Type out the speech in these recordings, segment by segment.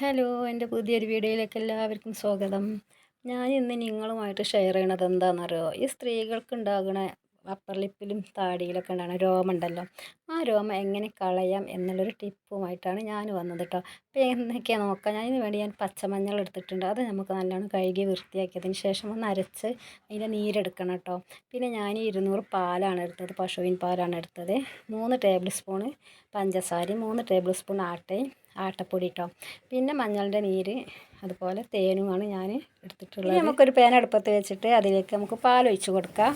Hello എന്റെ പുതിയൊരു വീഡിയോയിലേക്ക് എല്ലാവർക്കും സ്വാഗതം. ഞാൻ ഇന്ന് നിങ്ങളുമായിട്ട് ഷെയർ ചെയ്യണത് എന്താണെന്നറിയോ ഈ സ്ത്രീകൾക്ക് ഉണ്ടാകുന്ന അപ്പർ ലിപ്പിലും താടിയിലൊക്കെ ഉണ്ടാകുന്ന രോമമുണ്ടല്ലോ ആ രോമം എങ്ങനെ കളയാം എന്നുള്ളൊരു ടിപ്പുമായിട്ടാണ് ഞാൻ വന്നത് കേട്ടോ അപ്പോൾ എന്തൊക്കെയാണ് നോക്കാം? ഞാൻ ഇതിന് വേണ്ടി ഞാൻ പച്ചമഞ്ഞൾ എടുത്തിട്ടുണ്ട്. അത് നമുക്ക് നല്ലോണം കഴുകി വൃത്തിയാക്കിയതിന് ശേഷം ഒന്ന് അരച്ച് അതിന്റെ നീരെടുക്കണം കേട്ടോ പിന്നെ ഞാൻ ഇരുന്നൂറ് പാലാണ് എടുത്തത് പശുവിൻ പാലാണ് എടുത്തത്. മൂന്ന് ടേബിൾ സ്പൂണ് പഞ്ചസാരയും മൂന്ന് ടേബിൾ സ്പൂൺ ആട്ടയും ആട്ടപ്പൊടി കേട്ടോ പിന്നെ മഞ്ഞളുടെ നീര് അതുപോലെ തേനുമാണ് ഞാൻ എടുത്തിട്ടുള്ളത്. നമുക്കൊരു പേന അടുപ്പത്ത് വെച്ചിട്ട് അതിലേക്ക് നമുക്ക് പാലൊഴിച്ച് കൊടുക്കാം.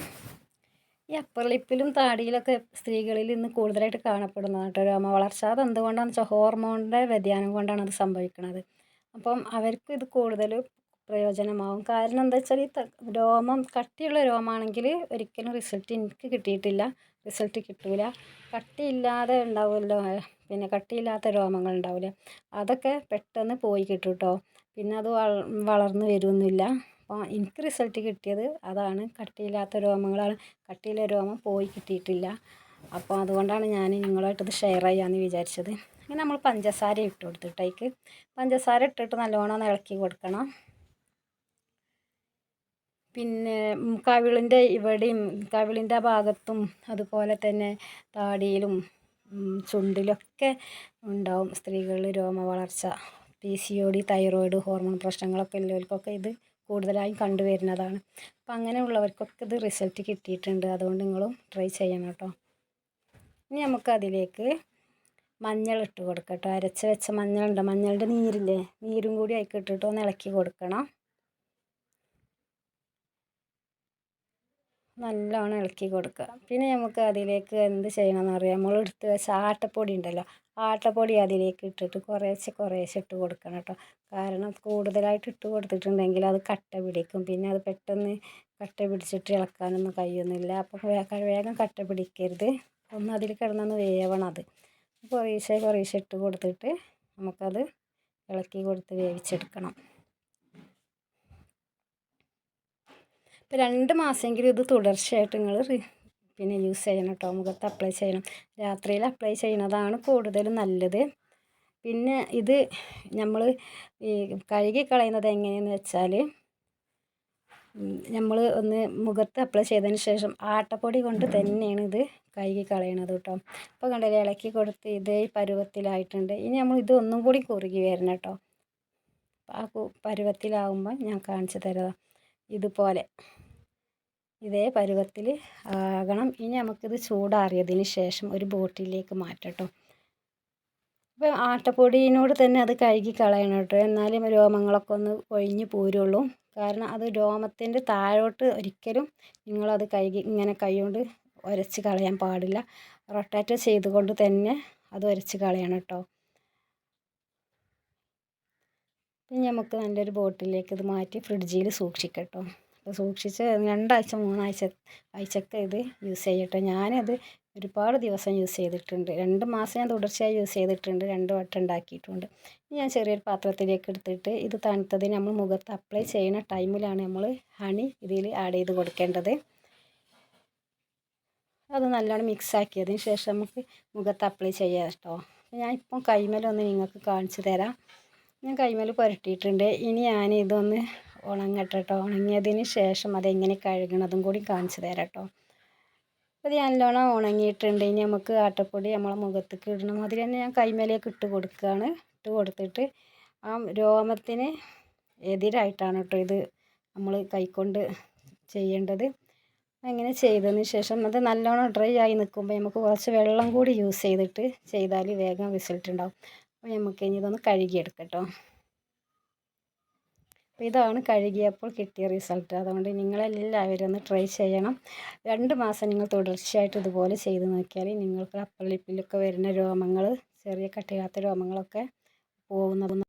ഈ അപ്പർലിപ്പിലും താടിയിലൊക്കെ സ്ത്രീകളിൽ ഇന്ന് കൂടുതലായിട്ട് കാണപ്പെടുന്നതാണ് കേട്ടോ രോമ വളർച്ച. അത് എന്തുകൊണ്ടാണെന്ന് വെച്ചാൽ ഹോർമോണിന്റെ വ്യതിയാനം കൊണ്ടാണ് അത് സംഭവിക്കുന്നത് അപ്പം അവർക്ക് ഇത് കൂടുതൽ പ്രയോജനമാവും. കാരണം എന്താ വെച്ചാൽ ഈ രോമം കട്ടിയുള്ള രോമമാണെങ്കിൽ ഒരിക്കലും റിസൾട്ട് എനിക്ക് കിട്ടിയിട്ടില്ല. റിസൾട്ട് കിട്ടില്ല കട്ടിയില്ലാതെ ഉണ്ടാവുമല്ലോ പിന്നെ കട്ടിയില്ലാത്ത രോമങ്ങൾ ഉണ്ടാവില്ല. അതൊക്കെ പെട്ടെന്ന് പോയി കിട്ടും കേട്ടോ പിന്നെ അത് വളർന്ന് വരുമൊന്നുമില്ല അപ്പോൾ എനിക്ക് റിസൾട്ട് കിട്ടിയത് അതാണ്. കട്ടിയില്ലാത്ത രോമങ്ങളാണ്. കട്ടിയിലെ രോമം പോയി കിട്ടിയിട്ടില്ല. അപ്പോൾ അതുകൊണ്ടാണ് ഞാൻ നിങ്ങളുമായിട്ടത് ഷെയർ ചെയ്യാമെന്ന് വിചാരിച്ചത്. അങ്ങനെ നമ്മൾ പഞ്ചസാര ഇട്ട് കൊടുത്തിട്ടേക്ക്. പഞ്ചസാര ഇട്ടിട്ട് നല്ലോണം ഇളക്കി കൊടുക്കണം. പിന്നെ കവിളിന്റെ ഇവിടെയും കവിളിന്റെ ഭാഗത്തും അതുപോലെ തന്നെ താടിയിലും ചുണ്ടിലൊക്കെ ഉണ്ടാവും സ്ത്രീകളിൽ രോമ വളർച്ച P C O D thyroid hormone പ്രശ്നങ്ങളൊക്കെ ഉള്ളവർക്കൊക്കെ ഇത് കൂടുതലായും കണ്ടുവരുന്നതാണ്. അപ്പം അങ്ങനെയുള്ളവർക്കൊക്കെ ഇത് റിസൾട്ട് കിട്ടിയിട്ടുണ്ട്. അതുകൊണ്ട് നിങ്ങളും ട്രൈ ചെയ്യണം കേട്ടോ. ഇനി നമുക്കതിലേക്ക് മഞ്ഞൾ ഇട്ട് കൊടുക്കട്ടോ അരച്ച് വെച്ച മഞ്ഞളുണ്ട്. മഞ്ഞളുടെ നീരില്ലേ? നീരും കൂടി അതിൽ ഇട്ടിട്ട് ഒന്ന് ഇളക്കി കൊടുക്കണം. നല്ലോണം ഇളക്കി കൊടുക്കുക. പിന്നെ നമുക്ക് അതിലേക്ക് എന്ത് ചെയ്യണമെന്ന് അറിയാം. നമ്മൾ എടുത്ത് വെച്ച ആട്ടപ്പൊടി ഉണ്ടല്ലോ ആട്ടപ്പൊടി അതിലേക്ക് ഇട്ടിട്ട് കുറേശ്ശെ കുറേശ്ശെ ഇട്ട് കൊടുക്കണം കേട്ടോ. കാരണം കൂടുതലായിട്ട് ഇട്ട് കൊടുത്തിട്ടുണ്ടെങ്കിൽ അത് കട്ട പിടിക്കും. പിന്നെ അത് പെട്ടെന്ന് കട്ട പിടിച്ചിട്ട് ഇളക്കാനൊന്നും കഴിയുന്നില്ല. അപ്പോൾ വേഗം കട്ട പിടിക്കരുത്. ഒന്ന് അതിൽ കിടന്നൊന്ന് വേവണം അത്. കുറേശ്ശെ കുറേശ്ശെ ഇട്ട് കൊടുത്തിട്ട് നമുക്കത് ഇളക്കി കൊടുത്ത് വേവിച്ചെടുക്കണം. ഇപ്പോൾ രണ്ട് മാസമെങ്കിലും ഇത് തുടർച്ചയായിട്ട് നിങ്ങൾ പിന്നെ യൂസ് ചെയ്യണം കേട്ടോ. മുഖത്ത് അപ്ലൈ ചെയ്യണം. രാത്രിയിൽ അപ്ലൈ ചെയ്യുന്നതാണ് കൂടുതൽ നല്ലത്. പിന്നെ ഇത് നമ്മൾ ഈ കഴുകി കളയുന്നത് എങ്ങനെയെന്ന് വെച്ചാൽ നമ്മൾ ഒന്ന് മുഖത്ത് അപ്ലൈ ചെയ്തതിന് ശേഷം ആട്ടപ്പൊടി കൊണ്ട് തന്നെയാണ് ഇത് കഴുകി കളയണത് കേട്ടോ. അപ്പോൾ കണ്ടില്ലേ ഇളക്കി കൊടുത്ത് ഇതേ പരുവത്തിലായിട്ടുണ്ട്. ഇനി നമ്മൾ ഇത് ഒന്നും കൂടി കുറുകി വരണം കേട്ടോ. ആ പരുവത്തിലാവുമ്പോൾ ഞാൻ കാണിച്ചു തരാം. ഇതുപോലെ. ഇതേ പരുവത്തിൽ ആകണം. ഇനി നമുക്കിത് ചൂടാറിയതിന് ശേഷം ഒരു ബോട്ടിലേക്ക് മാറ്റട്ടോ. അപ്പോൾ ആട്ടപ്പൊടിയിനോട് തന്നെ അത് കഴുകി കളയണം കേട്ടോ. എന്നാലും രോമങ്ങളൊക്കെ ഒന്ന് ഒഴിഞ്ഞു പോരുള്ളൂ. കാരണം അത് രോമത്തിന്റെ താഴോട്ട് ഒരിക്കലും നിങ്ങളത് കഴുകി ഇങ്ങനെ കൈകൊണ്ട് ഉരച്ച് കളയാൻ പാടില്ല. റൊട്ടാറ്റോ ചെയ്തുകൊണ്ട് തന്നെ അത് ഉരച്ച് കളയണം കേട്ടോ. ഇനി നമുക്ക് നല്ലൊരു ബോട്ടിലേക്ക് ഇത് മാറ്റി ഫ്രിഡ്ജിൽ സൂക്ഷിക്കട്ടോ. അപ്പോൾ സൂക്ഷിച്ച് രണ്ടാഴ്ച മൂന്നാഴ്ച ആഴ്ചയൊക്കെ ഇത് യൂസ് ചെയ്യട്ടോ. ഞാനത് ഒരുപാട് ദിവസം യൂസ് ചെയ്തിട്ടുണ്ട്. രണ്ട് മാസം ഞാൻ തുടർച്ചയായി യൂസ് ചെയ്തിട്ടുണ്ട്. രണ്ട് വട്ടം ഉണ്ടാക്കിയിട്ടുണ്ട്. ഞാൻ ചെറിയൊരു പാത്രത്തിലേക്ക് എടുത്തിട്ട് ഇത് തണുത്തതിന് നമ്മൾ മുഖത്ത് അപ്ലൈ ചെയ്യുന്ന ടൈമിലാണ് നമ്മൾ ഹണി ഇതിൽ ആഡ് ചെയ്ത് കൊടുക്കേണ്ടത്. അത് നല്ലോണം മിക്സ് ആക്കിയതിന് ശേഷം നമുക്ക് മുഖത്ത് അപ്ലൈ ചെയ്യാം കേട്ടോ. ഞാൻ ഇപ്പം കൈമലൊന്ന് നിങ്ങൾക്ക് കാണിച്ചു തരാം. ഞാൻ കൈമേൽ പുരട്ടിയിട്ടുണ്ട്. ഇനി ഞാൻ ഇതൊന്ന് ഉണങ്ങട്ടെ കേട്ടോ ഉണങ്ങിയതിന് ശേഷം അതെങ്ങനെ കഴുകണതും കൂടി കാണിച്ചു തരാം കേട്ടോ അത് നല്ലോണം ഉണങ്ങിയിട്ടുണ്ട്. ഇനി നമുക്ക് ആട്ടപ്പൊടി നമ്മളെ മുഖത്തേക്ക് ഇടണം. അതിൽ തന്നെ ഞാൻ കൈമേലേക്ക് ഇട്ട് കൊടുക്കുകയാണ്. ഇട്ട് കൊടുത്തിട്ട് ആ രോമത്തിന് എതിരായിട്ടാണ് കേട്ടോ ഇത് നമ്മൾ കൈക്കൊണ്ട് ചെയ്യേണ്ടത്. അങ്ങനെ ചെയ്തതിന് ശേഷം അത് നല്ലോണം ഡ്രൈ ആയി നിൽക്കുമ്പോൾ നമുക്ക് കുറച്ച് വെള്ളം കൂടി യൂസ് ചെയ്തിട്ട് ചെയ്താൽ വേഗം റിസൾട്ട് ഉണ്ടാവും. അപ്പോൾ നമുക്ക് ഇനി ഇതൊന്ന് കഴുകിയെടുക്കട്ടോ. അപ്പോൾ ഇതാണ് കഴുകിയപ്പോൾ കിട്ടിയ റിസൾട്ട് അതുകൊണ്ട് നിങ്ങളെല്ലാവരും ഒന്ന് ട്രൈ ചെയ്യണം. രണ്ട് മാസം നിങ്ങൾ തുടർച്ചയായിട്ട് ഇതുപോലെ ചെയ്ത് നോക്കിയാൽ നിങ്ങൾക്ക് അപ്പർ ലിപ്പിലൊക്കെ വരുന്ന രോമങ്ങൾ ചെറിയ കട്ടിയാത്ത രോമങ്ങളൊക്കെ പോകുന്നതും